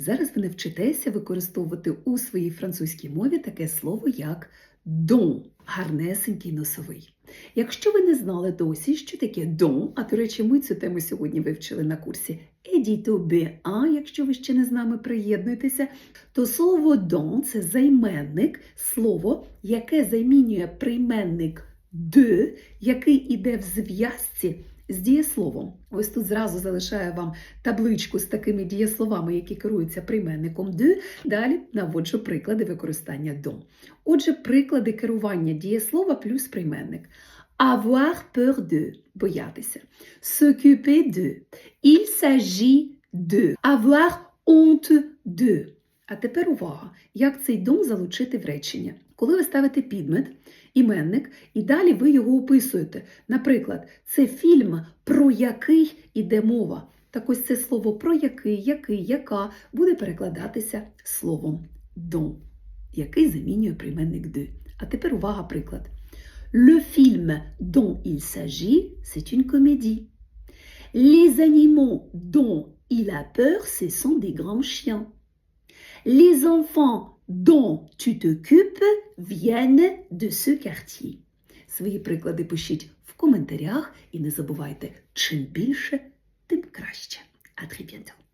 Зараз ви навчитеся використовувати у своїй французькій мові таке слово як дон, гарнесенький носовий. Якщо ви не знали досі, що таке дон, а до речі, ми цю тему сьогодні вивчили на курсі Едіто Б.А., якщо ви ще не з нами приєднуєтеся, то слово дон це займенник, слово, яке замінює прийменник de, який іде в зв'язці з дієсловом. Ось тут зразу залишаю вам табличку з такими дієсловами, які керуються прийменником de. Далі наводжу приклади використання дон. Отже, приклади керування дієслова плюс прийменник. Avoir peur de – боятися. S'occuper de. Il s'agit de. Avoir honte de. А тепер увага, як цей дом залучити в речення. Коли ви ставите підмет, іменник, і далі ви його описуєте. Наприклад, це фільм, про який іде мова. Так ось це слово про який, який, яка буде перекладатися словом дон, який замінює прийменник de. А тепер увага, приклад. Le film dont il s'agit, c'est une comédie. Les animaux dont il a peur, ce sont des grands chiens. Les enfants dont tu t'occupes viennent de ce quartier. Свої приклади пишіть в коментарях і не забувайте, чим більше, тим краще. А bientôt!